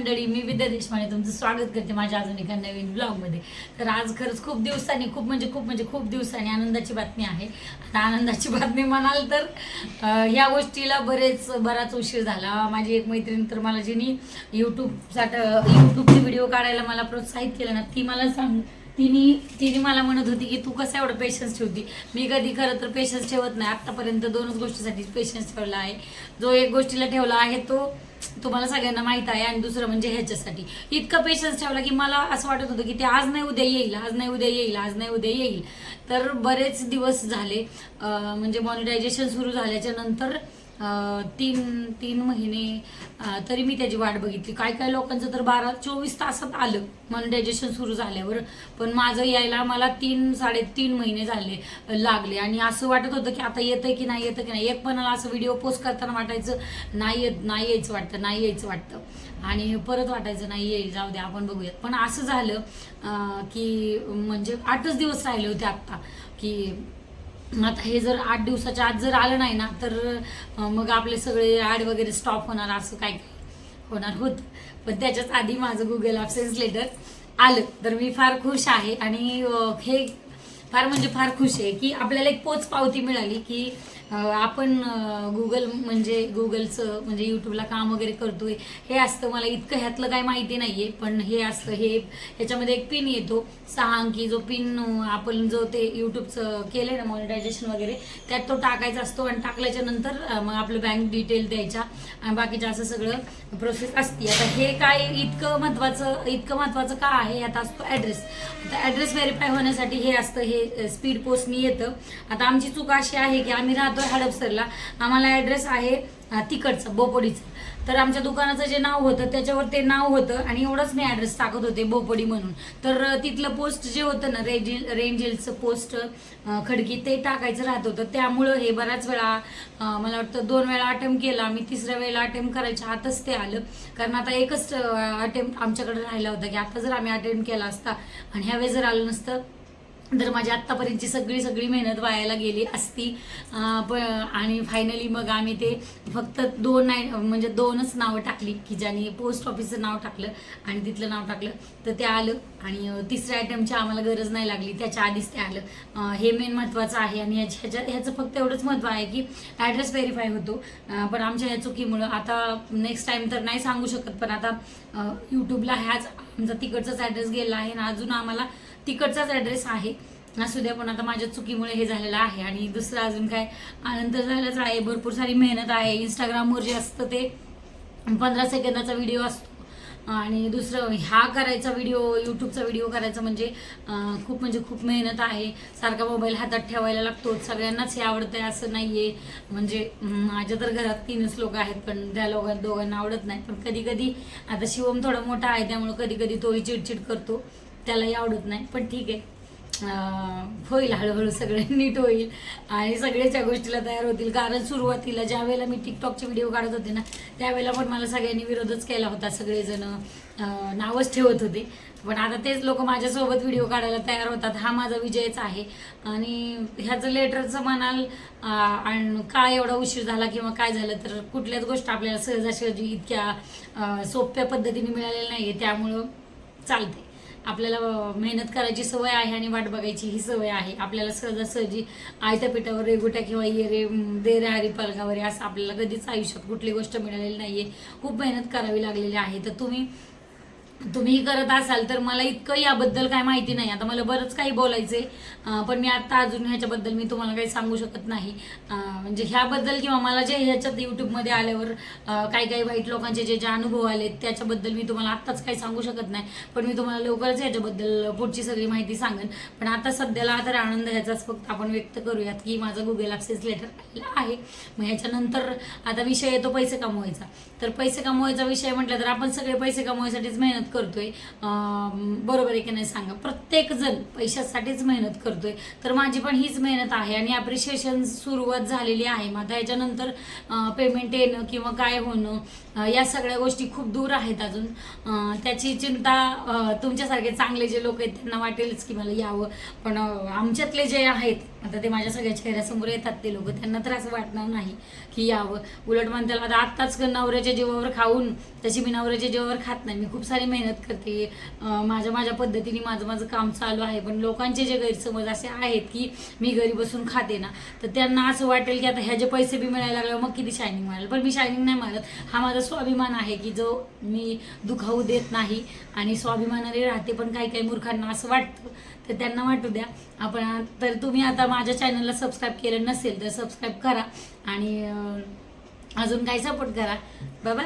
मंडळी मी विद्या देशपांडे तुमचं स्वागत करते माझ्या अजून एका नवीन ब्लॉगमध्ये तर आज खरंच खूप दिवसांनी खूप म्हणजे खूप म्हणजे खूप दिवसांनी आनंदाची बातमी आहे. आता आनंदाची बातमी म्हणाल तर ह्या गोष्टीला बरेच बराच उशीर झाला. माझी एक मैत्रीण तर मला जिनी यूट्यूबसाठी यूट्यूबचे व्हिडिओ काढायला मला प्रोत्साहित केलं ना ती मला सांग तिने तिने मला म्हणत होती की तू कसं एवढं पेशन्स ठेवती? मी कधी खरं तर पेशन्स ठेवत नाही. आत्तापर्यंत दोनच गोष्टीसाठी पेशन्स ठेवला आहे. जो एक गोष्टीला ठेवला आहे तो तुम्हाला सगळ्यांना माहीत आहे आणि दुसरं म्हणजे ह्याच्यासाठी. इतकं पेशन्स ठेवला की मला असं वाटत होतं की ते आज नाही उद्या येईल आज नाही उद्या येईल आज नाही उद्या येईल. तर बरेच दिवस झाले म्हणजे मॉनिटायझेशन सुरू झाल्याच्यानंतर तीन तीन महिने तरी मी त्याची वाट बघितली. काय काय लोकांचं तर बारा चोवीस तासात आलं. मॉनिटायझेशन सुरू झाल्यावर. पण माझं यायला मला तीन साडेतीन महिने झाले लागले. आणि असं वाटत होतं की आता येतं की नाही येतं की नाही. एक पण मला असं व्हिडिओ पोस्ट करताना वाटायचं नाही येत नाही यायचं वाटतं नाही यायचं वाटतं. आणि परत वाटायचं नाही येईल जाऊ दे आपण बघूयात. पण असं झालं की म्हणजे आठच दिवस राहिले होते आत्ता की आता हे जर आठ दिवसाच्या आत जर आलं नाही ना तर मग आपले सगळे ॲड वगैरे स्टॉप होणार असं काय होणार होत. पण त्याच्याच आधी माझं गुगल ॲप्सेन्स लेटर आलं. तर मी फार खुश आहे आणि हे फार म्हणजे फार खुश आहे की आपल्याला एक पोच पावती मिळाली की आपण गुगल म्हणजे गुगलचं म्हणजे यूट्यूबला काम वगैरे करतोय. हे असतं मला इतकं ह्यातलं काय माहिती नाहीये पण हे असतं हे ह्याच्यामध्ये एक पिन येतो. सहा अंकी जो पिन आपण जो ते यूट्यूबचं केलंय ना मॉनिटायझेशन वगैरे त्यात तो टाकायचा असतो आणि टाकल्याच्या नंतर मग आपलं बँक डिटेल द्यायच्या आणि बाकीचं असं सगळं प्रोसेस असते. आता हे काय इतकं महत्वाचं इतकं महत्वाचं का आहे? आता असतो ॲड्रेस आता ॲड्रेस व्हेरीफाय होण्यासाठी हे असतं हे स्पीड पोस्टनी येतं. आता आमची चूक अशी आहे की आम्ही राहतो राहतोय हडपसरला. आम्हाला ॲड्रेस आहे तिकडचं बोपोडीचं. तर आमच्या दुकानाचं जे नाव होतं त्याच्यावर ते नाव होतं आणि एवढंच मी ॲड्रेस टाकत होते बोपडी म्हणून. तर तिथलं पोस्ट जे होतं ना रेंजिल रेंज हिलचं पोस्ट खडकी ते टाकायचं राहत होतं. त्यामुळं हे बऱ्याच वेळा मला वाटतं दोन वेळा अटेम्प्ट केला. मी तिसऱ्या वेळेला अटेम्प्ट करायच्या आतच ते आलं. कारण आता एकच अटेम्प्ट आमच्याकडे राहिला होता की आता जर आम्ही अटेम्प्ट केला असता. आणि ह्यावेळेस जर आलं नसतं तर माझी आत्तापर्यंतची सगळी सगळी मेहनत वायाला गेली असती. प आणि फायनली मग आम्ही ते फक्त दोन नाही म्हणजे दोनच नावं टाकली की ज्याने पोस्ट ऑफिसचं नाव टाकलं आणि तिथलं नाव टाकलं. तर ते आलं आणि तिसऱ्या आयटमची आम्हाला गरज नाही लागली. त्याच्या आधीच ते आलं. हे मेन महत्त्वाचं आहे आणि ह्याच्या ह्याच्या- ह्याचं फक्त एवढंच महत्त्व आहे की ॲड्रेस व्हेरीफाय होतो. पण आमच्या ह्या चुकीमुळं आता नेक्स्ट टाईम तर नाही सांगू शकत पण आता यूट्यूबला ह्याच आमचा तिकडचाच ॲड्रेस गेला आहे आणि अजून आम्हाला तिकडचाच ॲड्रेस आहे. असू द्या पण आता माझ्या चुकीमुळे हे झालेलं आहे आणि दुसरं अजून काय? आनंद झालाच आहे. भरपूर सारी मेहनत आहे. इंस्टाग्रामवर जे असतं ते पंधरा सेकंदाचा व्हिडिओ असतो. आणि दुसरं हा करायचा व्हिडिओ यूट्यूबचा व्हिडिओ करायचा म्हणजे खूप म्हणजे खूप मेहनत आहे. सारखा मोबाईल हातात ठेवायला लागतो. सगळ्यांनाच हे आवडतं आहे असं नाही आहे म्हणजे माझ्या तर घरात तीनच लोक आहेत पण त्या लोकांना दोघांना आवडत नाही. पण कधी कधी आता शिवम थोडा मोठा आहे त्यामुळे कधी कधी तोही चिडचिड करतो. त्यालाही आवडत नाही पण ठीक आहे. होईल हळूहळू सगळं नीट होईल आणि सगळेच या गोष्टीला तयार होतील. कारण सुरुवातीला ज्या वेळेला मी टिकटॉकचे व्हिडिओ काढत होते ना त्यावेळेला पण मला सगळ्यांनी विरोधच केला होता. सगळेजण नावच ठेवत होते. पण आता तेच लोक माझ्यासोबत व्हिडिओ काढायला तयार होतात. हा माझा विजयच आहे. आणि ह्याचं लेटरचं म्हणाल आणि काय एवढा उशीर झाला किंवा काय झालं तर कुठल्याच गोष्ट आपल्याला सहजासहजी इतक्या सोप्या पद्धतीने मिळालेल्या नाही आहे त्यामुळं चालते आपल्याला मेहनत करायची सवय आहे आणि वाट बघायची ही सवय आहे. आपल्याला सहजासहजी आयत्या पिठावर रेगुट्या किंवा ये रे दे हरी पालकावर असं आपल्याला कधीच आयुष्यात कुठली गोष्ट मिळालेली नाहीये. खूप मेहनत करावी लागलेली आहे. तर तुम्ही तुम्ही करत असाल तर मला इतकं याबद्दल काय माहिती नाही. आता मला बरंच काही बोलायचंय. पण मी आता अजून ह्याच्याबद्दल मी तुम्हाला काही सांगू शकत नाही. म्हणजे ह्याबद्दल किंवा मला जे ह्याच्यात युट्यूबमध्ये आल्यावर काही काही वाईट लोकांचे जे जे अनुभव आले त्याच्याबद्दल मी तुम्हाला आत्ताच काही सांगू शकत नाही. पण मी तुम्हाला लवकरच ह्याच्याबद्दल पुढची सगळी माहिती सांगेन. पण आता सध्याला तर आनंद ह्याचाच फक्त आपण व्यक्त करूयात की माझं गुगल ॲक्सेस लेटर आलेला आहे. मग ह्याच्यानंतर आता विषय येतो पैसे कमवायचा. तर पैसे कमवायचा विषय म्हटलं तर आपण सगळे पैसे कमवायसाठीच मेहनत करतोय. बरोबर आहे की नाही सांगा? प्रत्येकजण पैशासाठीच मेहनत करतोय. तर माझी पण हीच मेहनत आहे आणि ॲप्रिशिएशन सुरुवात झालेली आहे. मग आता याच्यानंतर पेमेंट येणं किंवा काय होणं या सगळ्या गोष्टी खूप दूर आहेत अजून. त्याची चिंता तुमच्यासारखे चांगले जे लोक आहेत त्यांना वाटेलच की मला यावं. पण आमच्यातले जे आहेत आता ते माझ्या सगळ्या चेहऱ्यासमोर येतात ते लोक. त्यांना तर असं वाटणार नाही की यावं. उलट म्हणतात आता आत्ताच नवऱ्याच्या जीवावर खाऊन तशी मी नवऱ्याच्या जीवावर खात नाही. मी खूप सारी मेहनत करते. माझ्या माझ्या पद्धतीने माझं माझं काम चालू आहे. पण लोकांचे जे गैरसमज असे आहेत की मी घरी बसून खाते ना तर त्यांना असं वाटेल की आता ह्याचे पैसे बी मिळायला लागल्यावर मग किती शायनिंग मिळाल? पण मी शायनिंग नाही मारत. हा माझा स्वाभिमान आहे की जो मी दुखावू देत नाही आणि स्वाभिमानाने राहते. पण काही काही मूर्खांना असं वाटतं तर त्यांना वाटू द्या. आपण तर तुम्ही आता माझ्या चॅनलला सबस्क्राईब केलं नसेल तर सबस्क्राईब करा आणि अजून काही सपोर्ट करा. बाबा